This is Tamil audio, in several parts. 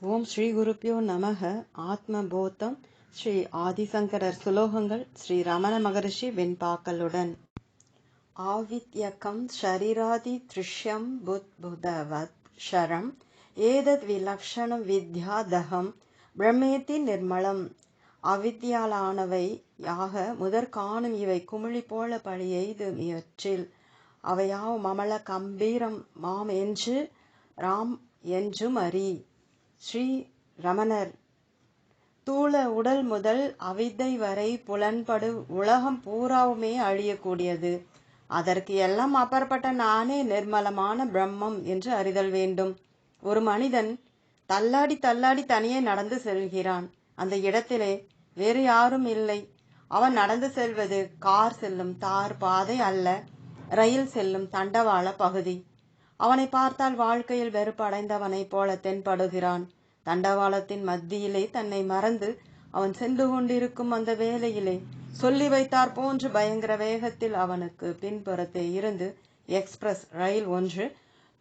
ஓம் ஸ்ரீ குருப்பியோ நமக ஆத்ம போத்தம் ஸ்ரீ ஆதிசங்கரர் சுலோகங்கள். ஸ்ரீ ரமண மகரிஷி வெண்பாக்களுடன் ஆவித்யகம் ஷரீராதி திருஷ்யம் புத் புதவத் ஷரம். ஏதத் விலக்ஷணம் வித்யாதகம் பிரம்மேதி நிர்மலம். அவித்யாலானவை யாக முதற் காணும் இவை குமிழி போல பழியெய்து முயற்சில் முயற்றில். அவையாவும் அமல கம்பீரம் மாம் என்று ராம் என்றும் அறி. ஸ்ரீ ரமணர். தூள உடல் முதல் அவித்தை வரை புலன்படு உலகம் பூராவுமே அழியக்கூடியது. அதற்கு எல்லாம் அப்பாற்பட்ட நானே நிர்மலமான பிரம்மம் என்று அறிதல் வேண்டும். ஒரு மனிதன் தள்ளாடி தள்ளாடி தனியே நடந்து செல்கிறான். அந்த இடத்திலே வேறு யாரும் இல்லை. அவன் நடந்து செல்வது கார் செல்லும் தார் பாதை அல்ல. ரயில் செல்லும் தண்டவாள பகுதி. அவனை பார்த்தால் வாழ்க்கையில் வெறுப்படைந்தவனைப் போல தென்படுகிறான். தண்டவாளத்தின் மத்தியிலே தன்னை மறந்து அவன் சென்று கொண்டிருக்கும் அந்த வேலையிலே சொல்லி வைத்தார் போன்று பயங்கர வேகத்தில் அவனுக்கு பின்புறத்தே இருந்து எக்ஸ்பிரஸ் ரயில் ஒன்று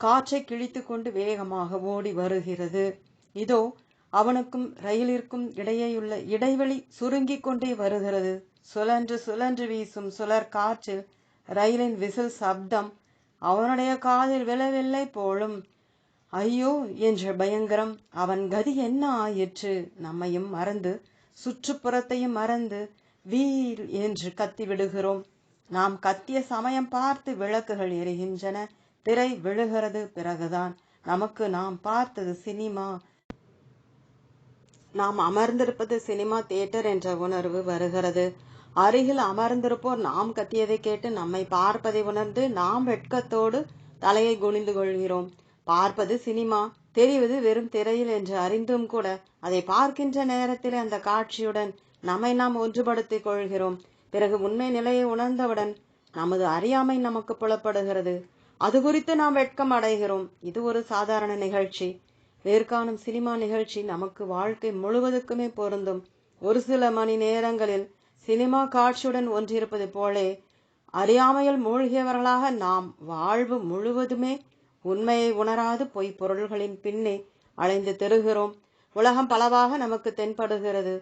காற்றை கிழித்து கொண்டு வேகமாக ஓடி வருகிறது. இதோ அவனுக்கும் ரயிலிற்கும் இடையேயுள்ள இடைவெளி சுருங்கிக் கொண்டே வருகிறது. சுழன்று சுழன்று வீசும் சுழற் காற்றில் ரயிலின் விசில் சப்தம் அவனுடைய காதில் விழவில்லை போலும். ஐயோ! என்ற பயங்கரம். அவன் கதி என்ன ஆயிற்று? நம்மையும் மறந்து சுற்றுப்புறத்தையும் மறந்து வீல் என்று கத்தி விடுகிறோம். நாம் கத்திய சமயம் பார்த்து விளக்குகள் எரிகின்றன. திரை விழுகிறது பிறகுதான். நமக்கு நாம் பார்த்தது சினிமா. நாம் அமர்ந்திருப்பது சினிமா தியேட்டர் என்ற உணர்வு வருகிறது. அருகில் அமர்ந்திருப்போர் நாம் கத்தியதை கேட்டு நம்மை பார்ப்பதை உணர்ந்து நாம் வெட்கத்தோடு தலையை குனிந்து கொள்கிறோம். பார்ப்பது சினிமா தெரிவது வெறும் திரையில் என்று அறிந்தும் கூட அதை பார்க்கின்ற நேரத்தில் அந்த காட்சியுடன் நம்மை நாம் ஒன்றுபடுத்திக் கொள்கிறோம். பிறகு உண்மை நிலையை உணர்ந்தவுடன் நமது அறியாமை நமக்கு புலப்படுகிறது. அது குறித்து நாம் வெட்கம் அடைகிறோம். இது ஒரு சாதாரண நிகழ்ச்சி. நேர்காணும் சினிமா நிகழ்ச்சி நமக்கு வாழ்க்கை முழுவதுக்குமே பொருந்தும். ஒரு சில மணி நேரங்களில் சினிமா காட்சியுடன் ஒன்றிருப்பது போலே அறியாமையில் மூழ்கியவர்களாக நாம் வாழ்வு முழுவதுமே உண்மையை உணராது பொய் பொருள்களின் பின்னே அலைந்து தெருகிறோம். உலகம் பலவாக நமக்கு தென்படுகிறது.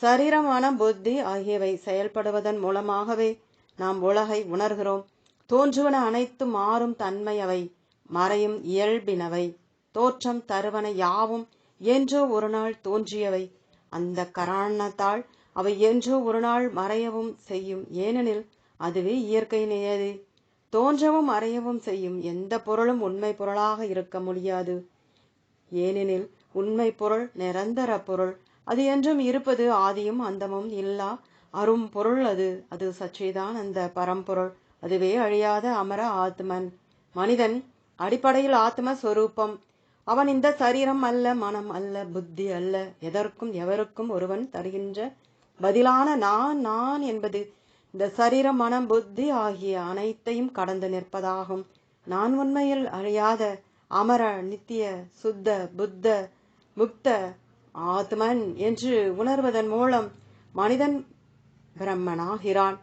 சரீரமான புத்தி ஆகியவை செயல்படுவதன் மூலமாகவே நாம் உலகை உணர்கிறோம். தோன்றுவன அனைத்து மாறும் தன்மை அவை மறையும் இயல்பினவை. தோற்றம் தருவன யாவும் என்றோ ஒரு நாள் தோன்றியவை. அந்த காரணத்தால் அவை என்றோ ஒரு நாள் மறையவும் செய்யும். ஏனெனில் அதுவே இயற்கை நியதி தோன்றவும் மறையவும் செய்யும். எந்த பொருளும் உண்மை பொருளாக இருக்க முடியாது. ஏனெனில் உண்மை பொருள் நிரந்தர பொருள். அது என்றும் இருப்பது ஆதியும் அந்தமும் இல்லா அரும் பொருள் அது. அது சச்சிதான் அந்த பரம்பொருள் அதுவே அழியாத அமர ஆத்மன். மனிதன் அடிப்படையில் ஆத்ம ஸ்வரூபம் அவன் இந்த சரீரம் அல்ல மனம் அல்ல புத்தி அல்ல எதற்கும் எவருக்கும் ஒருவன் தருகின்ற பதிலான நான் நான் என்பது இந்த சரீரம் மனம் புத்தி ஆகிய அனைத்தையும் கடந்து நிற்பதாகும். நான் உண்மையில் அழியாத அமர நித்திய சுத்த புத்த முக்த ஆத்மன் என்று உணர்வதன் மூலம் மனிதன் பிரம்மனாகிறான்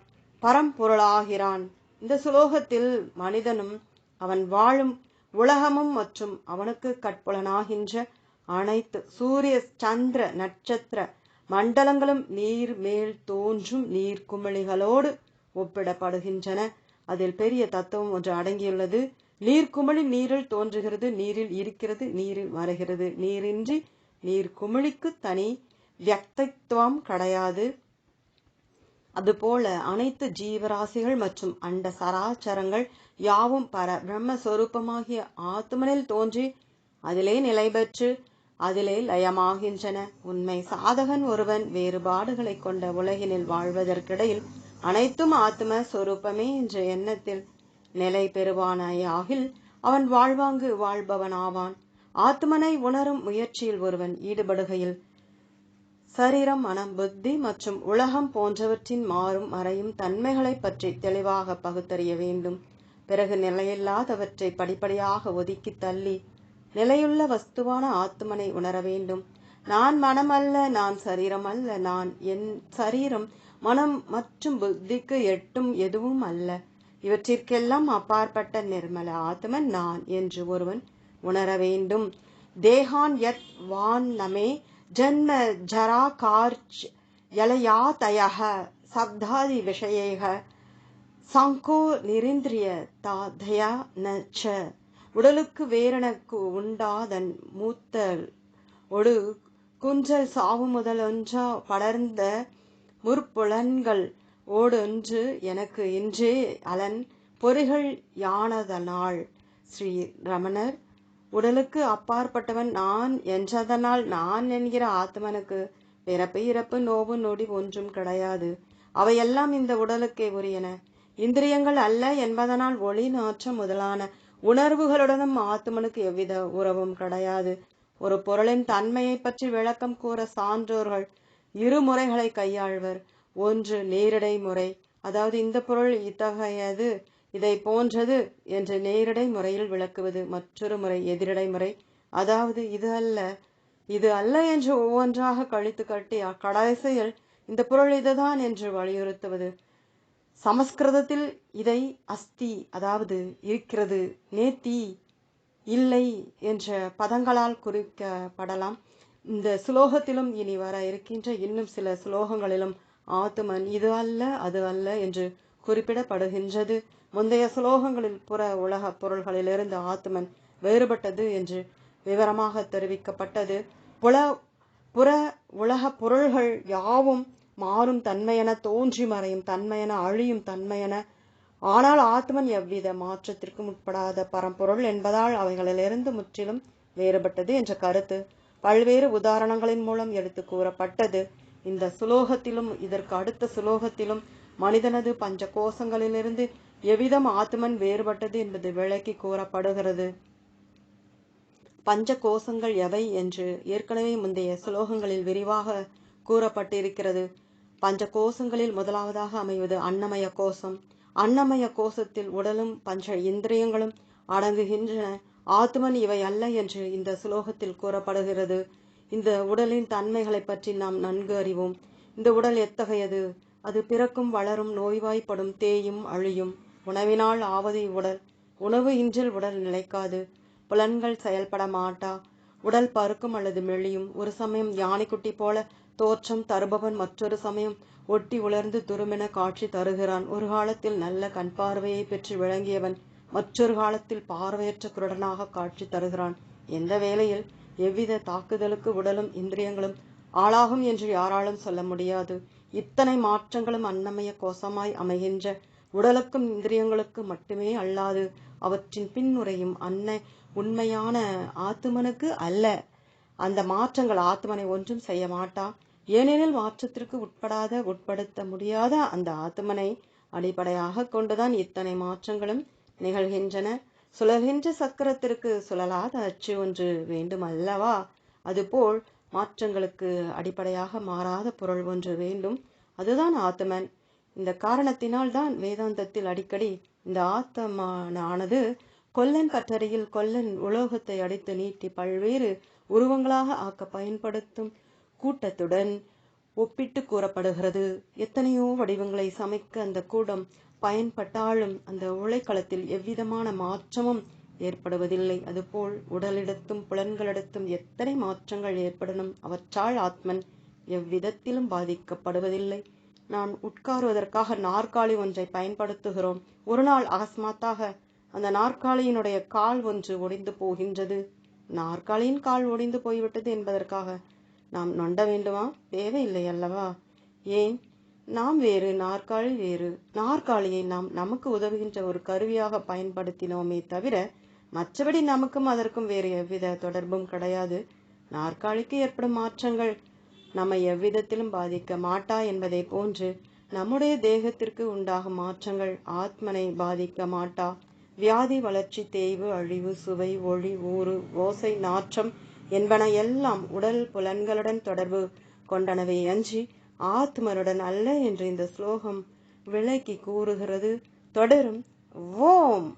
பரம்பொருளாகிறான். இந்த சுலோகத்தில் மனிதனும் அவன் வாழும் உலகமும் மற்றும் அவனுக்கு கட்புலனாகின்ற அனைத்து சூரிய சந்திர நட்சத்திர மண்டலங்களும் நீர் மேல் தோன்றும் நீர் குமிழிகளோடு ஒப்பிடப்படுகின்றன. அதில் பெரிய தத்துவம் ஒன்று அடங்கியுள்ளது. நீர்க்குமிழி நீரில் தோன்றுகிறது நீரில் இருக்கிறது நீரில் மறைகிறது நீரின்றி நீர் குமிழிக்கு தனி வியக்தித்துவம் கிடையாது. அதுபோல அனைத்து ஜீவராசிகள் மற்றும் அண்ட சராச்சரங்கள் யாவும் பர பிரம்மஸ்வரூபமாகிய ஆத்மனில் தோன்றி அதிலே நிலை பெற்று அதிலே லயமாகின்றன. உண்மை சாதகன் ஒருவன் வேறுபாடுகளை கொண்ட உலகினில் வாழ்வதற்கிடையில் அனைத்தும் ஆத்ம சொரூபமே என்ற எண்ணத்தில் நிலை பெறுவானாயாகில் அவன் வாழ்வாங்கு வாழ்பவனாவான். ஆத்மனை உணரும் முயற்சியில் ஒருவன் ஈடுபடுகையில் சரீரம் மனம் புத்தி மற்றும் உலகம் போன்றவற்றின் மாறும் மறையும் தன்மைகளை பற்றி தெளிவாக பகுத்தறிய வேண்டும். பிறகு நிலையில்லாதவற்றை படிப்படியாக ஒதுக்கி தள்ளி நிலையுள்ள வஸ்துவான ஆத்மனை உணர வேண்டும். நான் மனம் அல்ல நான் சரீரம் அல்ல நான் என் சரீரம் மனம் மற்றும் புத்திக்கு எட்டும் எதுவும் அல்ல. இவற்றிற்கெல்லாம் அப்பாற்பட்ட நிர்மல ஆத்மன் நான் என்று ஒருவன் உணர வேண்டும். தேகான் யத் வான் நமே ஜன்ம ஜரா கார்ச் யலயாதயः சப்தாதி விஷயேக சங்கோ நிரிந்திரிய தாதயா நச்ச உடலுக்கு வேறெனக்கு உண்டாதன் மூத்தல் ஒடு குஞ்சல் சாவு முதலொன்றா படர்ந்த முற்புலன்கள் ஓடொன்று எனக்கு இன்றே அலன் பொறிகள் யானதனால். ஸ்ரீ ரமணர் உடலுக்கு அப்பாற்பட்டவன் நான் என்றதனால் நான் என்கிற ஆத்மனுக்கு பிறப்பு இறப்பு நோவு நொடி ஒன்றும் கிடையாது. அவையெல்லாம் இந்த உடலுக்கே உரியன. இந்திரியங்கள் அல்ல என்பதனால் ஒளி நாற்றம் முதலான உணர்வுகளுடனும் ஆத்மனுக்கு எவ்வித உறவும் கிடையாது. ஒரு பொருளின் தன்மையை பற்றி விளக்கம் கூற சான்றோர்கள் இரு முறைகளை கையாள்வர். ஒன்று நேரிடை முறை. அதாவது இந்த பொருள் இத்தகையது இதை போன்றது என்று நேரிடை முறையில் விளக்குவது. மற்றொரு முறை எதிரிடை முறை அதாவது இது அல்ல இது அல்ல என்று ஒவ்வொன்றாக கழித்து கட்டி கடைசியில் இந்த பொருள் இதுதான் என்று வலியுறுத்துவது. சமஸ்கிருதத்தில் இதை அஸ்தி அதாவது இருக்கிறது நேத்தி இல்லை என்ற பதங்களால் குறிக்கப்படலாம். இந்த சுலோகத்திலும் இனி வர இருக்கின்ற இன்னும் சில சுலோகங்களிலும் ஆத்துமன் இது அல்ல அது அல்ல என்று குறிப்பிடப்படுகின்றது. முந்தைய சுலோகங்களில் புற உலக பொருள்களிலிருந்து ஆத்துமன் வேறுபட்டது என்று விவரமாக தெரிவிக்கப்பட்டது. புல புற உலக பொருள்கள் யாவும் மாறும் தன்மையென தோன்றி மறையும் தன்மையென அழியும் தன்மையென. ஆனால் ஆத்மன் எவ்வித மாற்றத்திற்கும் உட்படாத பரம்பொருள் என்பதால் அவைகளிலிருந்து முற்றிலும் வேறுபட்டது என்ற கருத்து பல்வேறு உதாரணங்களின் மூலம் எடுத்து கூறப்பட்டது. இந்த சுலோகத்திலும் இதற்கு அடுத்த சுலோகத்திலும் மனிதனது பஞ்ச கோஷங்களிலிருந்து எவ்விதம் ஆத்மன் வேறுபட்டது என்பது விளக்கி கூறப்படுகிறது. பஞ்ச கோஷங்கள் எவை என்று ஏற்கனவே முந்தைய சுலோகங்களில் விரிவாக கூறப்பட்டிருக்கிறது. பஞ்ச கோஷங்களில் முதலாவதாக அமைவது அன்னமய கோஷம். அன்னமய கோஷத்தில் உடலும் பஞ்ச இந்திரியங்களும் அடங்குகின்றன. ஆத்மன் இவை அல்ல என்று இந்த சுலோகத்தில் கூறப்படுகிறது. இந்த உடலின் தன்மைகளை பற்றி நாம் நன்கு அறிவோம். இந்த உடல் எத்தகையது? அது பிறக்கும் வளரும் நோய்வாய்ப்படும் தேயும் அழியும். உணவினால் ஆவது உடல் உணவு இன்றில் உடல் நிலைக்காது. புலன்கள் செயல்பட மாட்டா. உடல் பருக்கும் அல்லது மெழியும் ஒரு சமயம் யானைக்குட்டி போல தோற்றம் தருபவன் மற்றொரு சமயம் ஒட்டி உலர்ந்து துருமென காட்சி தருகிறான். ஒரு காலத்தில் நல்ல கண் பார்வையை பெற்று விளங்கியவன் மற்றொரு காலத்தில் பார்வையற்ற குருடனாக காட்சி தருகிறான். எந்த வேளையில் எவ்வித தாக்குதலுக்கு உடலும் இந்திரியங்களும் ஆளாகும் என்று யாராலும் சொல்ல முடியாது. இத்தனை மாற்றங்களும் அன்னமய கோஷமாய் அமைகின்ற உடலுக்கும் இந்திரியங்களுக்கும் மட்டுமே அல்லாது அவற்றின் பின்னுரையும் அன்ன உண்மையான ஆத்துமனுக்கு அல்ல. அந்த மாற்றங்கள் ஆத்மனை ஒன்றும் செய்ய மாட்டா. ஏனெனில் மாற்றத்திற்கு உட்படாத உட்படுத்த முடியாத அந்த ஆத்மனை அடிப்படையாக கொண்டுதான் இத்தனை மாற்றங்களும் நிகழ்கின்றன. சுழல்கின்ற சக்கரத்திற்கு சுழலாத அச்சு ஒன்று வேண்டும் அல்லவா அதுபோல் மாற்றங்களுக்கு அடிப்படையாக மாறாத பொருள் ஒன்று வேண்டும். அதுதான் ஆத்மன். இந்த காரணத்தினால் தான் வேதாந்தத்தில் அடிக்கடி இந்த ஆத்மனானது கொல்லன் கற்றறையில் கொல்லன் உலோகத்தை அடித்து நீட்டி பல்வேறு உருவங்களாக ஆக்க பயன்படுத்தும். கூட்டத்துடன் ஒப்பிட்டு கூறப்படுகிறது. எத்தனையோ வடிவங்களை சமைக்க அந்த கூடம் பயன்பட்டாலும் அந்த உலைக்களத்தில் எவ்விதமான மாற்றமும் ஏற்படுவதில்லை. அதுபோல் உடலிடத்தும் புலன்களிடத்தும் எத்தனை மாற்றங்கள் ஏற்படணும்? அவற்றால் ஆத்மன் எவ்விதத்திலும் பாதிக்கப்படுவதில்லை. நான் உட்காருவதற்காக நாற்காலி ஒன்றை பயன்படுத்துகிறோம். ஒரு நாள் அகஸ்மாத்தாக அந்த நாற்காலியினுடைய கால் ஒன்று ஒடிந்து போகின்றது. நாற்காலியின் கால் ஒடிந்து போய்விட்டது என்பதற்காக நாம் நொண்ட வேண்டுமா? தேவையில்லை அல்லவா? ஏன்? நாம் வேறு நாற்காலி வேறு. நாற்காலியை நாம் நமக்கு உதவுகின்ற ஒரு கருவியாக பயன்படுத்தினோமே தவிர மற்றபடி நமக்கும் அதற்கும் வேறு எவ்வித தொடர்பும் கிடையாது. நாற்காலிக்கு ஏற்படும் மாற்றங்கள் நம்மை எவ்விதத்திலும் பாதிக்க மாட்டா என்பதை போன்று நம்முடைய தேகத்திற்கு உண்டாகும் மாற்றங்கள் ஆத்மனை பாதிக்க மாட்டா. வியாதி வளர்ச்சி தேய்வு அழிவு சுவை ஒளி ஊறு ஓசை நாற்றம் என்பன எல்லாம் உடல் புலன்களுடன் தொடர்பு கொண்டனவே அன்றி ஆத்மனுடன் அல்ல என்று இந்த ஸ்லோகம் விளக்கி கூறுகிறது. தொடரும். ஓம்.